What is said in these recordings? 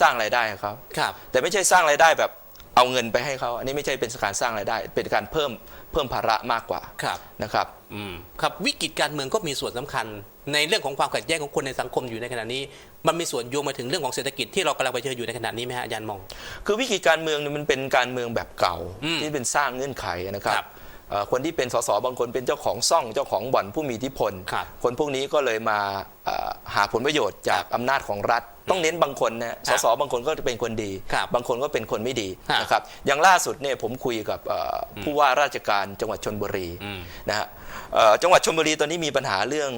สร้างรายได้ให้เขาครับ แต่ไม่ใช่สร้างรายได้แบบเอาเงินไปให้เขาอันนี้ไม่ใช่เป็นการสร้างรายได้ เป็นการเพิ่มเพิ่มภาระมากกว่าครับนะครับอืมครับวิกฤตการเมืองก็มีส่วนสำคัญ ในเรื่องของความขัดแย้งของคนในสังคมอยู่ในขณะนี้ มันมีส่วนโยงมาถึงเรื่องของเศรษฐกิจที่เรากำลังเผชิญอยู่ในขณะนี้ไหมฮะอาจารย์มอง คือวิกฤตการเมืองเนี่ยมันเป็นการเมืองแบบเก่าอืมที่เป็นสร้างเงื่อนไขนะครับ ครับเอ่อคนที่เป็นสสบางคนเป็นเจ้าของซ่องเจ้าของบ่อนผู้มีอิทธิพลครับคนพวกนี้ก็เลยมาเอ่อหาผลประโยชน์จากอำนาจของรัฐ ต้องเน้นบางคนนะคสรับสบางคนก็จะเป็นคนดีครับบางคนก็เป็นคนไม่ดีครับนะครับอย่างล่าสุดเนี่ยผมคุยกับเอ่ออผู้ว่าราชการจังหวัดชนบุรีอืมนะฮะเอ่อจังหวัดชลบุรีตอนนี้มีปัญหาเรื่อง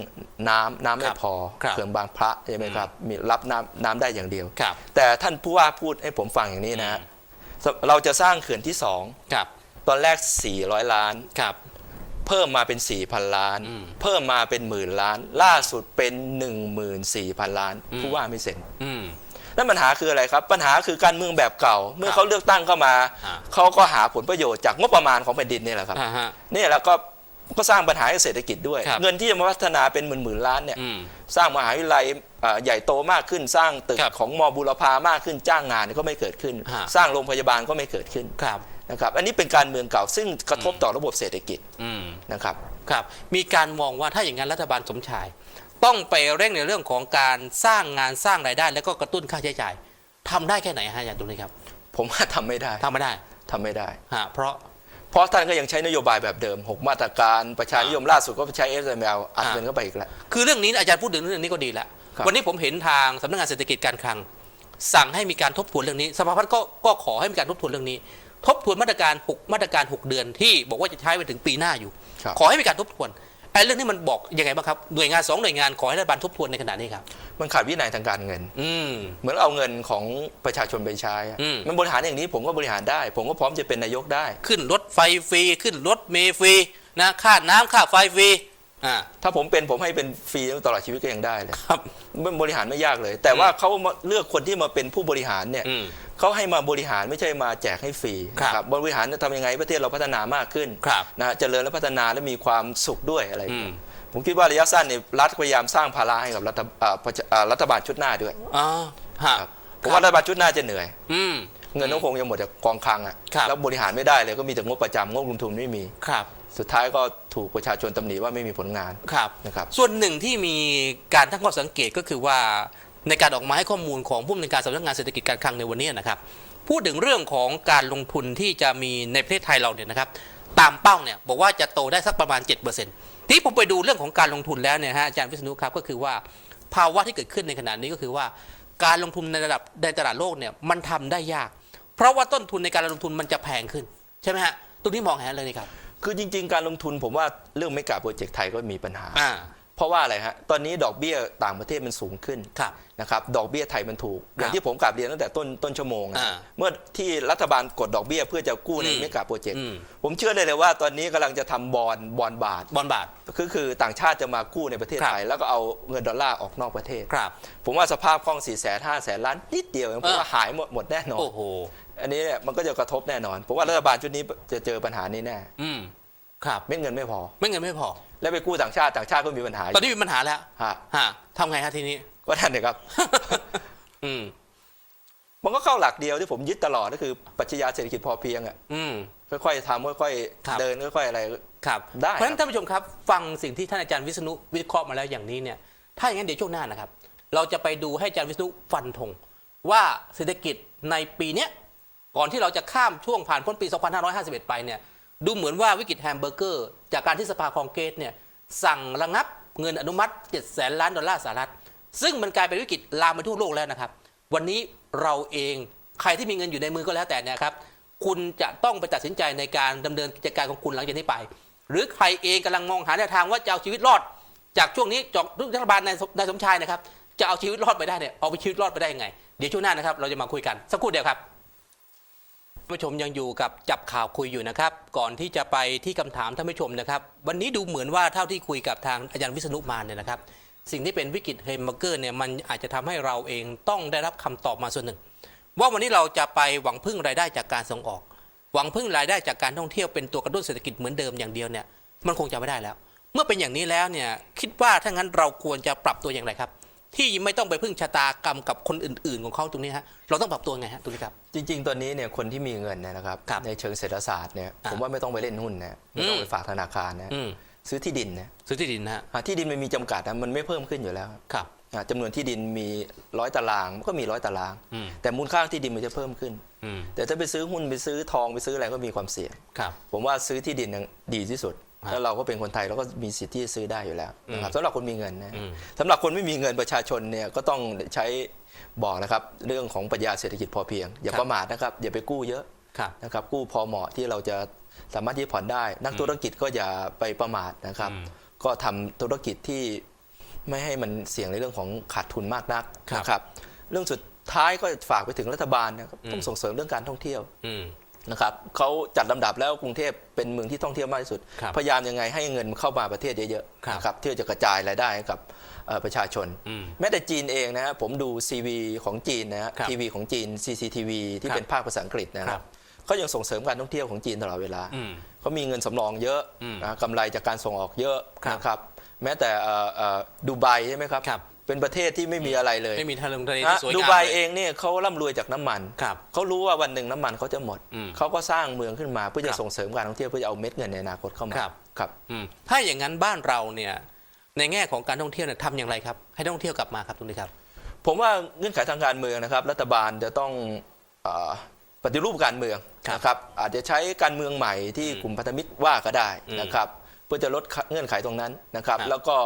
น้ำน้ำคไม่รับพอครับเขื่อนบางพระใช่ไหมครับมีรับน้ำน้ำได้อย่างเดียวครับแต่ท่านผู้ว่าพูดให้ผมฟังอย่างนี้นะฮะเราจะสร้างเขื่อนที่สองครับ ตอนแรก 400 ล้าน ครับ เพิ่มมาเป็น 4,000 ล้าน อืมเพิ่มมาเป็นหมื่นล้าน ล่าสุดเป็น 14,000 ล้านอืม ผู้ว่าไม่เซ็น อืม นั่นปัญหาคืออะไรครับ ปัญหาคือการเมืองแบบเก่า เมื่อเขาเลือกตั้งเข้ามา อ่า เขาก็หาผลประโยชน์จากงบประมาณของแผ่นดินนี่แหละครับ อ่าฮะนี่แหละก็ก็สร้างปัญหาให้เศรษฐกิจด้วย ครับ เงินที่จะมาพัฒนาเป็นหมื่นหมื่นๆล้านเนี่ย อืม สร้างมหาวิทยาลัยเอ่อใหญ่โตมากขึ้น สร้างตึกครับของมบุรพามากขึ้นจ้างงานก็ไม่เกิดขึ้น ฮะ สร้างโรงพยาบาลก็ไม่เกิดขึ้น ครับนะครับ อันนี้เป็นการเมืองเก่าซึ่งกระทบต่อระบบเศรษฐกิจอืมนะครับ ครับ มีการมองว่าถ้าอย่างนั้นรัฐบาลสมชาย ต้องไปเร่งในเรื่องของการสร้างงานสร้างรายได้ แล้วก็กระตุ้นค่าใช้จ่ายทำได้แค่ไหนฮะอาจารย์ตรงนี้ครับผมว่าทำไม่ได้ทำไม่ได้ทำไม่ได้ ฮะเพราะ เพราะท่านก็ยังใช้นโยบายแบบเดิม 6 มาตรการประชานิยมล่าสุดก็ใช้ SML อัดอ่าเงินเข้าไปอีกแล้ว คือเรื่องนี้อาจารย์พูดถึงเรื่องนี้ก็ดีแล้ว ครับ วันนี้ผมเห็นทางสำนักงานเศรษฐกิจการคลัง สั่งให้มีการทบทวนเรื่องนี้ สภาพัฒน์ก็ก็ขอให้มีการทบทวนเรื่องนี้ ทบทวนมาตรการ6มาตรการ 6 เดือนที่บอกว่าจะใช้ไปถึงปีหน้าอยู่ครับขอให้มีการทบทวนไอ้เรื่องนี้มันบอกยังไงบ้างครับหน่วยงานสองหน่วยงานขอให้รัฐบาลทบทวนในขณะนี้ครับมันขาดวินัยทางการเงิน อืมเหมือนเอาเงินของประชาชนไปใช้อะอืม มันบริหารอย่างนี้ผมก็บริหารได้ ผมก็พร้อมจะเป็นนายกได้ ขึ้นรถไฟฟรีขึ้นรถเมล์ฟรีนะค่าน้ำค่าไฟฟรีอ่าถ้าผมเป็นผมให้เป็นฟรีตลอดชีวิตก็ยังได้เลยครับ มันบริหารไม่ยากเลย แต่ว่าเขามาเลือกคนที่มาเป็นผู้บริหารเนี่ย อืม เขาให้มาบริหารไม่ใช่มาแจกให้ฟรีครับนะบริหารจะทำยังไงให้ประเทศเราพัฒนามากขึ้นครับนะฮะเจริญและพัฒนาและมีความสุขด้วยอะไรอย่างอืเงี้มยผมคิดว่าระยะสั้นเนี่ยรัฐพยายามสร้างภาระให้กับรัฐอ่าประชาอ่ารัฐบาลชุดหน้าด้วยอ๋อฮะครับผมว่ารัฐบาลชุดหน้าจะเหนื่อยอืมเงินก็คงจะหมดจากกองคลังอะครับแล้วบริหารไม่ได้เลยก็มีแต่งบประจำงบลงทุนไม่มีครับสุดท้ายก็ถูกประชาชนตำหนิว่าไม่มีผลงานครับนะครับ ส่วนหนึ่งที่มีการตั้งข้อสังเกตก็คือว่า ในการออกมาให้ข้อมูลของผู้อำนวยการสำนักงานเศรษฐกิจการคลังในวันนี้นะครับ พูดถึงเรื่องของการลงทุนที่จะมีในประเทศไทยเราเนี่ยนะครับ ตามเป้าเนี่ยบอกว่าจะโตได้สักประมาณ 7%ที่ผมไปดูเรื่องของการลงทุนแล้วเนี่ยฮะอาจารย์วิษณุครับก็คือว่าภาวะที่เกิดขึ้นในขณะนี้ก็คือว่า การลงทุนในระดับในตลาดโลกเนี่ยมันทำได้ยาก เพราะว่าต้นทุนในการลงทุนมันจะแพงขึ้นใช่ไหมฮะตรงนี้มองเห็นเลยนี่ครับคือจริง ๆ การลงทุนผมว่าเรื่องไม่กาโปรเจกต์ไทยก็มีปัญหาอ่าเพ ราะว่าอะไรฮะตอนนี้ดอกเบี้ยต่างประเทศมันสูงขึ้นครับนะครับดอกเบี้ยไทยมันถูกอคย่ารังบที่ผมกลับเรียนตั้งแต่ต้นต้นชั่วโมงอะอ่าเมื่อที่รัฐบาลกดดอกเบี้ยเพื่อจะกู้ในอืมไม่กาโปรเจกต์อืมผมเชื่อเลยเลยว่าตอนนี้กำลังจะทำบอลบอลบาทบอลบาทคือคือต่างชาติจะมากู้ในประเทศครับไทย แล้วก็เอาเงินดอลลาร์ออกนอกประเทศครับผมว่าสภาพคล่อง4ี่แสนห้าแสนล้านนิดเดียวเองผมว่าหายหมดหมดแน่นอนโอ้โหอันนี้เนี่ยมันก็จะกระทบแน่นอนผมว่ารัฐบาลชุดนี้จะเจอปัญหานี้แน่อืมครับเม็ดเงินไม่พอไม่เงินไม่พอ แล้วไปกู้ต่างชาติต่างชาติก็มีปัญหาตอนนี้มีปัญหาแล้วฮะฮะทำไงฮะทีนี้ก็นั่นเลยครับ อืมมันก็เข้าหลักเดียวที่ผมยึดตลอดก็คือปรัชญาเศรษฐกิจพอเพียงอะอืมค่อยๆทำค่อยครับๆเดินค่อยๆอะไรครับได้เพราะฉะนั้นครับท่านผู้ชมครับ ฟังสิ่งที่ท่านอาจารย์วิษณุวิเคราะห์มาแล้วอย่างนี้เนี่ย ถ้าอย่างนั้นเดี๋ยวช่วงหน้านะครับ เราจะไปดูให้อาจารย์วิษณุฟันธงว่าเศรษฐกิจในปีเนี้ยก่อนที่เราจะข้ามช่วงผ่านพ้นปี 2551 ไปเนี่ย ดูเหมือนว่าวิกฤตแฮมเบอร์เกอร์ จากการที่สภาคองเกรสเนี่ยสั่งระงับเงินอนุมัติ7แสนล้านดอลลาร์สหรัฐ ซึ่งมันกลายเป็นวิกฤตลามไปทั่วโลกแล้วนะครับ วันนี้เราเองใครที่มีเงินอยู่ในมือก็แล้วแต่เนะครับคุณจะต้องไปตัดสินใจในการดำเนินกิจการของคุณหลังจากนี้ไป หรือใครเองกำลังมองหาแนวทางว่าจะเอาชีวิตรอด จากช่วงนี้จากรัฐบาลนายสมชายนะครับจะเอาชีวิตรอดไปได้เนี่ยเอาไปชีวิตรอดไปได้ยังไง เดี๋ยวช่วงหน้านะครับเราจะมาคุยกันสักครู่เดียวครับ ผู้ชมยังอยู่กับจับข่าวคุยอยู่นะครับ ก่อนที่จะไปที่คำถามท่านผู้ชมนะครับ วันนี้ดูเหมือนว่าเท่าที่คุยกับทางอาจารย์วิษณุมาเนี่ยนะครับ สิ่งที่เป็นวิกฤตเฮมเบอร์เกอร์เนี่ยมันอาจจะทำให้เราเองต้องได้รับคำตอบมาส่วนหนึ่ง ว่าวันนี้เราจะไปหวังพึ่งรายได้จากการส่งออก หวังพึ่งรายได้จากการท่องเที่ยวเป็นตัวกระตุ้นเศรษฐกิจเหมือนเดิมอย่างเดียวเนี่ยมันคงจะไม่ได้แล้ว เมื่อเป็นอย่างนี้แล้วเนี่ยคิดว่าถ้างั้นเราควรจะปรับตัวอย่างไรครับ ที่ไม่ต้องไปพึ่งชะตากรรมกับคนอื่น ๆ ของเขาตรงนี้ฮะเราต้องปรับตัวไงฮะตรงนี้ครับ จริง ๆ ตอนนี้เนี่ยคนที่มีเงินเนยนะครับ ครับในเชิงเศรษฐศาสตร์เนี่ยอะผมว่าไม่ต้องไปเล่นหุ้นนะไม่ต้องอืมไปฝากธนาคารนะอืมซื้อที่ดินนะซื้อที่ดินนะฮะอะที่ดินมันมีจำกัดนะมันไม่เพิ่มขึ้นอยู่แล้วครับ อะจำนวนที่ดินมีร้อยตารางมันก็มีร้อยตาราง อืม แต่มูลค่าที่ดินมันจะเพิ่มขึ้น อืมแต่ถ้าไปซื้อหุ้นไปซื้อทองไปซื้ออะไรก็มีความเสี่ยง ครับ ผมว่าซื้อที่ดินยังดีที่สุดฮะ แล้วเราก็เป็นคนไทยเราก็มีสิทธิ์ที่จะซื้อได้อยู่แล้วนะครับสำหรับคนมีเงินนะอืมสำหรับคนไม่มีเงินประชาชนเนี่ยก็ต้องใช้บอกนะครับเรื่องของปรัชญาเศรษฐกิจพอเพียง อย่าประมาทนะครับอย่าไปกู้เยอะครับนะครับกู้พอเหมาะที่เราจะสามารถที่จะผ่อนได้ นักธุรกิจก็อย่าไปประมาทนะครับอืมก็ทำธุรกิจที่ไม่ให้มันเสี่ยงในเรื่องของขาดทุนมากนักครับนะครับ เรื่องสุดท้ายก็ฝากไปถึงรัฐบาลนะครับต้องส่งเสริมเรื่องการท่องเที่ยวอืม นะครับเขาจัดลำดับแล้วกรุงเทพเป็นเมืองที่ท่องเที่ยวมากที่สุดครับพยายามยังไงให้เงินเข้ามาประเทศเยอะครับๆนะครับที่จะกระจายรายได้ให้กับเอ่อประชาชนอืมแม้แต่จีนเองนะฮะผมดูซีวีของจีนนะฮะครับทีวีของจีน CCTV ที่ครับเป็นภาคภาษาอังกฤษนะคครัรับบเขายังส่งเสริมการท่องเที่ยวของจีนตลอดเวลาอืมเขามีเงินสำรองเยอะอืมนะกำไรจากการส่งออกเยอะครับนะครับแม้แต่เอ่อเอ่อดูไบใช่ไหมครับครับ เป็นประเทศที่ไม่มีอะไรเลยไม่มีทะเลทะเลนะที่สวยงามดูไบลยเองเนี่ยเขาร่ำรวยจากน้ำมันครับเขารู้ว่าวันหนึ่งน้ำมันเขาจะหมดอืมเขาก็สร้างเมืองขึ้นมาเพื่อคจะรับส่งเสริมการท่องเที่ยวเพื่อจะเอาเม็ดเงินในอนาคตเข้ามาครับครับอืมถ้าอย่างนั้นบ้านเราเนี่ยในแง่ของการท่องเที่ยวเนี่ยทำอย่างไรครับ ให้ท่องเที่ยวกลับมาครับตรงนี้ครับ ผมว่าเงื่อนไขทางการเมืองนะครับ รัฐบาลจะต้องเอ่อปฏิรูปการเมืองครับนะครับ อาจจะใช้การเมืองใหม่ที่อืมกลุ่มพันธมิตรว่าก็ได้อืมนะครับ เพื่อจะลดเงื่อนไขตรงนั้นนะครับครับแล้วก็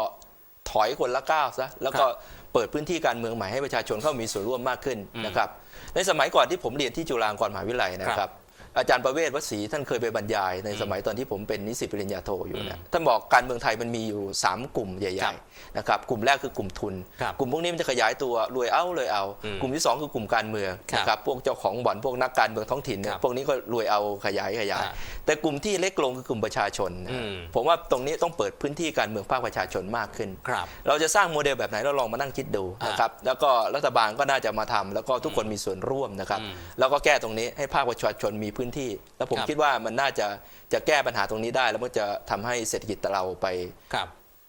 ถอยคนละก้าวซะแล้วก็เปิดพื้นที่การเมืองใหม่ให้ประชาชนเข้ามีส่วนร่วมมากขึ้นอืมนะครับ ในสมัยก่อนที่ผมเรียนที่จุฬาลงกรณ์มหาวิทยาลัยนะคครัรับบ อาจารย์ประเวศวสีท่านเคยไปบรรยายในสมัยตอนที่ผมเป็นนิสิตปริญญาโทอยู่นะท่านบอกการเมืองไทยมันมีอยู่ 3 กลุ่มใหครัญ่บๆนะครับกลุ่มแรกคือกลุ่มทุนครับกลุ่มพวกนี้มันจะขยายตัวรวยเอารวยเอาอืมกลุ่มที่ 2 คือกลุ่มการเมืองครับนะครับพวกเจ้าของบ่อนพวกนักการเมืองท้องถิ่นเนี่คยรับพวกนี้ก็รวยเอาขยายขยายอ่าแต่กลุ่มที่เล็กลงคือกลุ่มประชาชนนะอืมผมว่าตรงนี้ต้องเปิดพื้นที่การเมืองภาคประชาชนมากขึ้นครับเราจะสร้างโมเดลแบบไหนเราลองมานั่งคิดดูอ่านนะครับแล้วก็รัฐบาลก็น่าจะมาทำแล้วก็ทุกคนมีส่วนร่วมนะครับอืมแล้วก็แก้ตรงนี้ให้ภาคประชาชนมีพื้นที่ แล้วผมครับ คิดว่ามันน่าจะจะแก้ปัญหาตรงนี้ได้ แล้วมันจะทำให้เศรษฐกิจเราไปครับ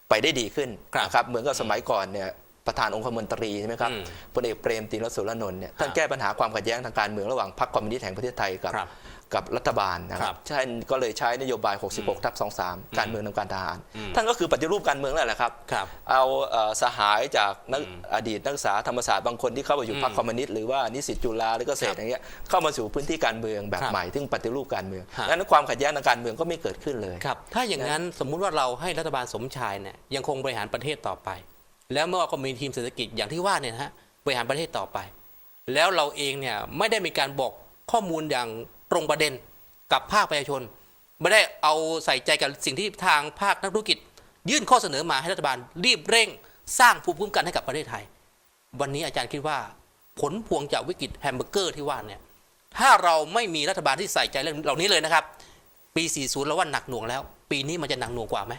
ไปได้ดีขึ้นครับ นะครับเหมือนกับสมัยก่อนเนี่ย ประธานองคมนตรีใช่ไหมครับอืมพลเอกเปรมตินสุรนนท์เนี่ยท่านครับแก้ปัญหาความขัดแย้งทางการเมืองระหว่างพรรคคอมมิวนิสต์แห่งประเทศไทยกับครับกับรัฐบาลนะคครัรับบท่านก็เลยใช้นโยบาย 66 ทับ 23 การเมืองนำการทหารอืมท่านก็คือปฏิรูปการเมืองนั่นแหละครับครับเอาเอ่อสหายจากนักอืมอดีตนักศึกษาธรรมศาสตร์บางคนที่เข้ามาอยู่อืมพรรคคอมมิวนิสต์หรือว่านิสิตจุฬาหรือเกษตรอย่างเงี้ยเข้ามาสู่พื้นที่การเมืองแบบครับใหม่ซึ่งปฏิรูปการเมืองฮะนั้นความขัดแย้งทางการเมืองก็ไม่เกิดขึ้นเลยครับถ้าอย่างนั้นสมมุติว่าเราให้รัฐบาลสมชายเนี่ยยังคงบริหารประเทศต่อไป แล้วเมื่อก็มีทีมเศรษฐกิจอย่างที่ว่าเนี่ยนะฮะบริหารประเทศต่อไป แล้วเราเองเนี่ยไม่ได้มีการบอกข้อมูลอย่างตรงประเด็นกับภาคประชาชน ไม่ได้เอาใส่ใจกับสิ่งที่ทางภาคนักธุรกิจ ยื่นข้อเสนอมาให้รัฐบาลรีบเร่ง สร้างภูมิคุ้มกันให้กับประเทศไทย วันนี้อาจารย์คิดว่าผลพวงจากวิกฤตแฮมเบอร์เกอร์ที่ว่าเนี่ยถ้าเราไม่มีรัฐบาลที่ใส่ใจเรื่องเหล่านี้เลยนะครับ ปี 40 แล้วว่าหนักหน่วงแล้ว ปีนี้มันจะหนักหน่วงกว่าไหม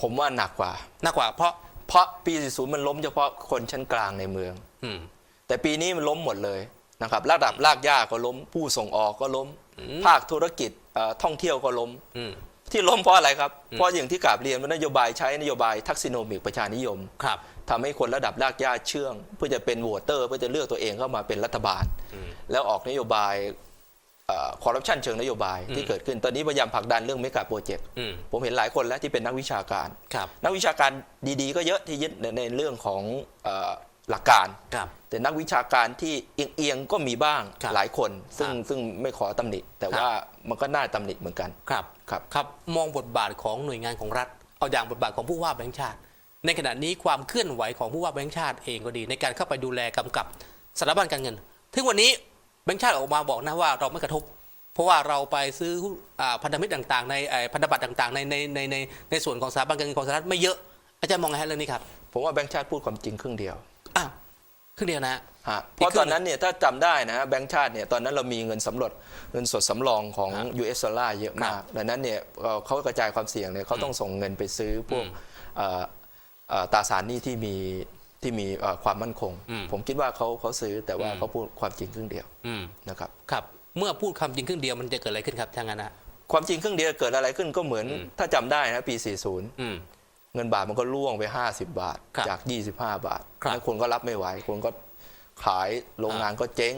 ผมว่าหนักกว่าหนักกว่าเพราะ เพราะปี 40 มันล้มเฉพาะคนชั้นกลางในเมือง อืม แต่ปีนี้มันล้มหมดเลยนะครับระดับลากย่าก็ล้ม ผู้ส่งออกก็ล้ม อืม ภาคธุรกิจเอ่อท่องเที่ยวก็ล้ม อืม ที่ล้มเพราะอะไรครับ เพราะอย่างที่กราบเรียนว่านโยบายใช้นโยบายทักซิโนมิกประชานิยมครับ ทำให้คนระดับรากหญ้าเชื่อง เพื่อจะเป็นโหวตเตอร์เพื่อจะเลือกตัวเองเข้ามาเป็นรัฐบาลอืมแล้วออกนโยบาย คอร์รัปชันเชิงนโยบายอืมที่เกิดขึ้น ตอนนี้พยายามผลักดันเรื่องเมกะโปรเจกต์อืมผมเห็นหลายคนแล้วที่เป็นนักวิชาการครับนักวิชาการดีๆ ก็เยอะที่ยึดในในเรื่องของเอ่อหลักการครับแต่นักวิชาการที่เอียงๆก็มีบ้างครับหลายคน ซึ่งครับซึ่งไม่ขอตำหนิ แต่ครับว่ามันก็น่าตำหนิเหมือนกัน ครับ ครับ ครับ มองบทบาทของหน่วยงานของรัฐ เอาอย่างบทบาทของผู้ว่าแบงค์ชาติ ในขณะนี้ความเคลื่อนไหวของผู้ว่าแบงค์ชาติเองก็ดี ในการเข้าไปดูแลกำกับสถาบันการเงิน ถึงวันนี้แบงค์ชาติออกมาบอกนะว่าเราไม่กระทบ เพราะว่าเราไปซื้ออพันธมิตรต่างๆ ในพันธบัตรต่างๆในในในในในส่วนของสถาบันการเงินของสหรัฐไม่เยอะอาจารย์มองไงฮะเรื่องนี้ครับผมว่าแบงค์ชาติพูดความจริงครึ่งเดียวอ้าวครึ่งเดียวนะฮะเพราะตอนนั้นเนี่ยถ้าจำได้นะฮะแบงก์ชาติเนี่ยตอนนั้นเรามีเงินสำรวจเงินสดสำรองของ US ดอลลาร์เยอะมากดังนั้นเนี่ยเขากระจายความเสี่ยงเนี่ยเขาต้องส่งเงินไปซื้อพวกตราสารหนี้ที่มี ที่มีเอ่อความมั่นคงอืมผมคิดว่าเขาเขาซื้อแต่ว่าอืมเขาพูดความจริงครึ่งเดียวอืมนะครับครับ เมื่อพูดคำจริงครึ่งเดียวมันจะเกิดอะไรขึ้นครับทางนั้นนะความจริงครึ่งเดียวเกิดอะไรขึ้นก็เหมือนอืมถ้าจำได้นะปีอืม40 เงินบาทมันก็ล่วงไป 50 บาทครับจาก 25 บาทครับแล้วคนก็รับไม่ไหวคนก็ขายโรงงานก็เจ๊ง